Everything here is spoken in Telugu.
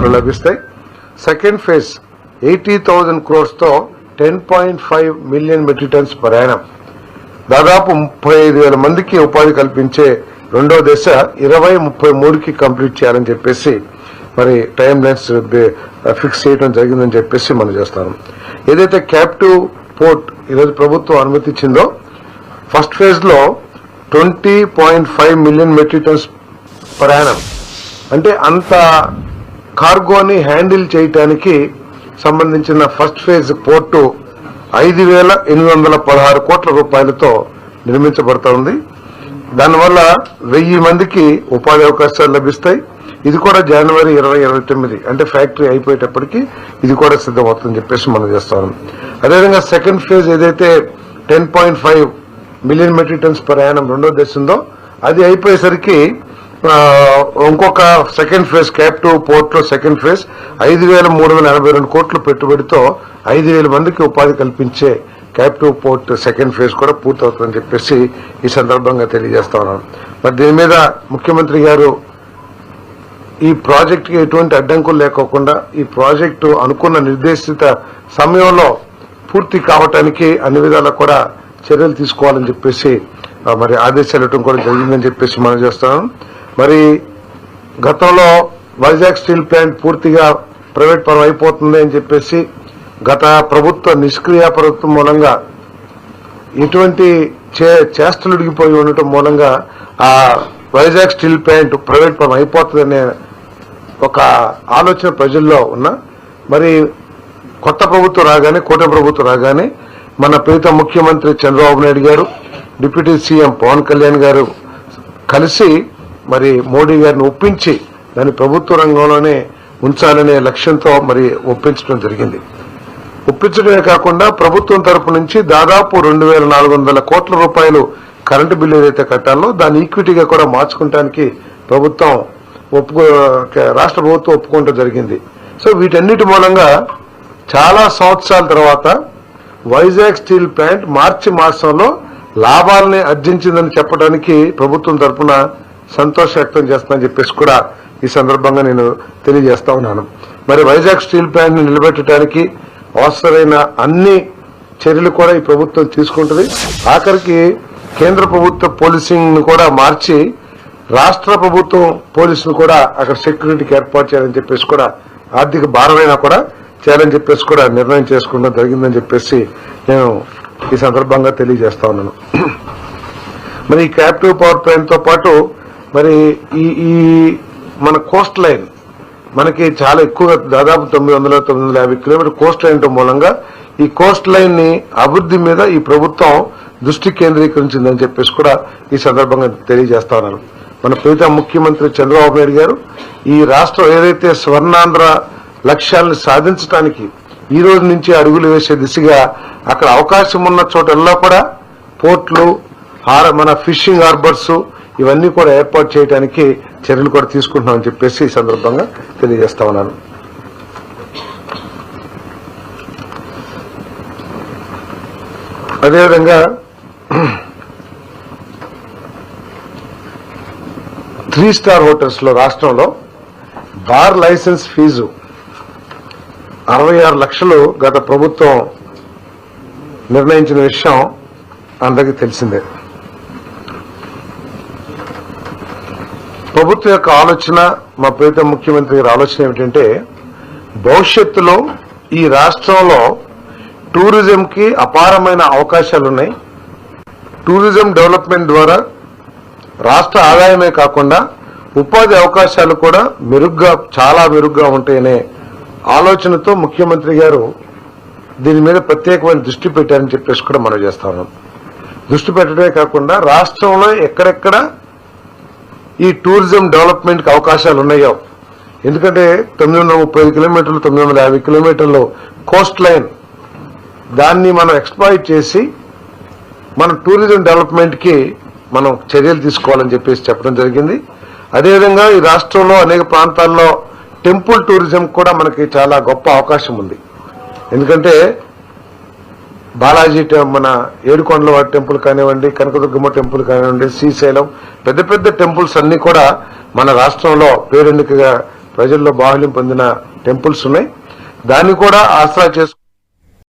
అవకాశాలు లభిస్తాయి. Second phase eighty thousand క్రోర్స్తో ten point five million metric tonnes ప్రయాణం. దాదాపు ముప్పై ఐదు వేల మందికి ఉపాధి కల్పించే రెండో దశ ఇరవై ముప్పై మూడుకి కంప్లీట్ చేయాలని చెప్పేసి మరి టైం లైన్స్ ఫిక్స్ చేయడం జరిగిందని చెప్పేసి మనం చేస్తాం ఏదైతే క్యాప్టివ్ పోర్ట్ ఈరోజు ప్రభుత్వం అనుమతిచ్చిందో ఫస్ట్ ఫేజ్లో twenty point five million metric tonnes ప్రయాణం. అంటే అంత కార్గోని హ్యాండిల్ చేయటానికి సంబంధించిన ఫస్ట్ ఫేజ్ పోర్టు ఐదు వేల ఎనిమిది వందల పదహారు కోట్ల రూపాయలతో నిర్మించబడుతోంది. దానివల్ల వెయ్యి మందికి ఉపాధి అవకాశాలు లభిస్తాయి. ఇది కూడా జనవరి ఇరవై ఇరవై తొమ్మిది అంటే ఫ్యాక్టరీ అయిపోయేటప్పటికి ఇది కూడా సిద్ధమవుతుందని చెప్పేసి మనం చేస్తాం అదేవిధంగా సెకండ్ ఫేజ్ ఏదైతే ten point five million metric tonnes ప్రయాణం రెండో దశ ఉందో అది అయిపోయేసరికి ఇంకొక సెకండ్ ఫేజ్ టు పోర్ట్లో సెకండ్ ఫేజ్ ఐదు వేల మూడు వందల ఎనభై రెండు కోట్ల పెట్టుబడితో ఐదు వేల మందికి ఉపాధి కల్పించే క్యాప్టివ్ పోర్ట్ సెకండ్ ఫేజ్ కూడా పూర్తవుతుందని చెప్పేసి ఈ సందర్భంగా తెలియజేస్తా ఉన్నాను. మరి దీని మీద ముఖ్యమంత్రి గారు ఈ ప్రాజెక్టుకి ఎటువంటి అడ్డంకులు లేకోకుండా ఈ ప్రాజెక్టు అనుకున్న నిర్దేశిత సమయంలో పూర్తి కావటానికి అన్ని విధాలా కూడా చర్యలు తీసుకోవాలని చెప్పేసి మరి ఆదేశాలు ఇవ్వడం కూడా జరిగిందని చెప్పేసి మనం చేస్తున్నాం. మరి గతంలో వైజాగ్ స్టీల్ ప్లాంట్ పూర్తిగా ప్రైవేట్ పరం అయిపోతుంది అని చెప్పేసి గత ప్రభుత్వ నిష్క్రియ ప్రభుత్వం మూలంగా ఇటువంటి చే- చేష్టలు ఉడిగిపోయి ఉండటం మూలంగా ఆ వైజాగ్ స్టీల్ ప్లాంట్ ప్రైవేట్ పరం అయిపోతుందనే ఒక ఆలోచన ప్రజల్లో ఉన్న మరి కొత్త ప్రభుత్వం రాగానే కోట ప్రభుత్వం రాగానే మన ప్రీత ముఖ్యమంత్రి చంద్రబాబు నాయుడు గారు డిప్యూటీ సీఎం పవన్ కళ్యాణ్ గారు కలిసి మరి మోడీ గారిని ఒప్పించి దాన్ని ప్రభుత్వ రంగంలోనే ఉంచాలనే లక్ష్యంతో మరి ఒప్పించడం జరిగింది. ఒప్పించడమే కాకుండా ప్రభుత్వం తరపు నుంచి దాదాపు రెండు వేల నాలుగు వందల కోట్ల రూపాయలు కరెంటు బిల్లు ఏదైతే కట్టాలో దాన్ని ఈక్విటీగా కూడా మార్చుకుంటానికి ప్రభుత్వం ఒప్పుకో రాష్ట్ర ప్రభుత్వం ఒప్పుకోవడం జరిగింది. సో వీటన్నిటి మూలంగా చాలా సంవత్సరాల తర్వాత వైజాగ్ స్టీల్ ప్లాంట్ మార్చి మాసంలో లాభాలని ఆర్జించిందని చెప్పడానికి ప్రభుత్వం తరపున సంతోష వ్యక్తం చేస్తానని చెప్పేసి కూడా ఈ సందర్భంగా నేను తెలియజేస్తా ఉన్నాను. మరి వైజాగ్ స్టీల్ ప్లాంట్ని నిలబెట్టడానికి అవసరమైన అన్ని చర్యలు కూడా ఈ ప్రభుత్వం తీసుకుంటుంది. ఆఖరికి కేంద్ర ప్రభుత్వ పోలీసింగ్ను కూడా మార్చి రాష్ట్ర ప్రభుత్వం పోలీసులు కూడా అక్కడ సెక్యూరిటీకి ఏర్పాటు చేయాలని చెప్పేసి కూడా ఆర్థిక భారమైనా కూడా చేయాలని చెప్పేసి కూడా నిర్ణయం చేసుకోవడం జరిగిందని చెప్పేసి నేను ఈ సందర్భంగా తెలియజేస్తా ఉన్నాను. మరి ఈ క్యాప్టివ్ పవర్ ప్లాంట్తో పాటు మరి ఈ ఈ మన కోస్ట్ లైన్ మనకి చాలా ఎక్కువగా దాదాపు తొమ్మిది వందల తొమ్మిది వందల యాభై కిలోమీటర్ కోస్ట్ లైన్ మూలంగా ఈ కోస్ట్ లైన్ని అభివృద్ధి మీద ఈ ప్రభుత్వం దృష్టి కేంద్రీకరించిందని చెప్పేసి కూడా ఈ సందర్భంగా తెలియజేస్తా ఉన్నారు. మన ప్రీత ముఖ్యమంత్రి చంద్రబాబు నాయుడు గారు ఈ రాష్ట్రం ఏదైతే స్వర్ణాంధ్ర లక్ష్యాలను సాధించడానికి ఈ రోజు నుంచి అడుగులు వేసే దిశగా అక్కడ అవకాశం ఉన్న చోటల్లో కూడా పోర్ట్లు హార- మన ఫిషింగ్ హార్బర్స్ ఇవన్నీ కూడా ఏర్పాటు చేయడానికి చర్యలు కూడా తీసుకుంటున్నామని చెప్పేసి ఈ సందర్భంగా తెలియజేస్తా ఉన్నాను. అదేవిధంగా త్రీ స్టార్ హోటల్స్లో రాష్ట్రంలో బార్ లైసెన్స్ ఫీజు అరవై ఆరు లక్షలు గత ప్రభుత్వం నిర్ణయించిన విషయం అందరికీ తెలిసిందే. ప్రభుత్వం యొక్క ఆలోచన మా ప్రీతం ముఖ్యమంత్రి గారి ఆలోచన ఏమిటంటే భవిష్యత్తులో ఈ రాష్ట్రంలో టూరిజంకి అపారమైన అవకాశాలు ఉన్నాయి టూరిజం డెవలప్మెంట్ ద్వారా రాష్ట్ర ఆదాయమే కాకుండా ఉపాధి అవకాశాలు కూడా మెరుగ్గా చాలా మెరుగ్గా ఉంటాయనే ఆలోచనతో ముఖ్యమంత్రి గారు దీని మీద ప్రత్యేకమైన దృష్టి పెట్టారని చెప్పేసి కూడా మనం చేస్తా ఉన్నాం. దృష్టి పెట్టడమే కాకుండా రాష్ట్రంలో ఎక్కడెక్కడ ఈ టూరిజం డెవలప్మెంట్కి అవకాశాలు ఉన్నాయో. ఎందుకంటే తొమ్మిది వందల ముప్పై ఐదు కిలోమీటర్లు తొమ్మిది వందల యాభై కిలోమీటర్లు కోస్ట్ లైన్ దాన్ని మనం ఎక్స్ప్లాయిట్ చేసి మన టూరిజం డెవలప్మెంట్కి మనం చర్యలు తీసుకోవాలని చెప్పేసి చెప్పడం జరిగింది. అదేవిధంగా ఈ రాష్ట్రంలో అనేక ప్రాంతాల్లో టెంపుల్ టూరిజం కూడా మనకి చాలా గొప్ప అవకాశం ఉంది. ఎందుకంటే బాలాజీ మన ఏడుకొండల టెంపుల్ కానివ్వండి కనకదుర్గమ్మ టెంపుల్ కానివ్వండి శ్రీశైలం పెద్ద పెద్ద టెంపుల్స్ అన్ని కూడా మన రాష్ట్రంలో పేరెన్నికగా ప్రజల్లో బాహుల్యం పొందిన టెంపుల్స్ ఉన్నాయి. దాన్ని కూడా ఆసరా చేసుకు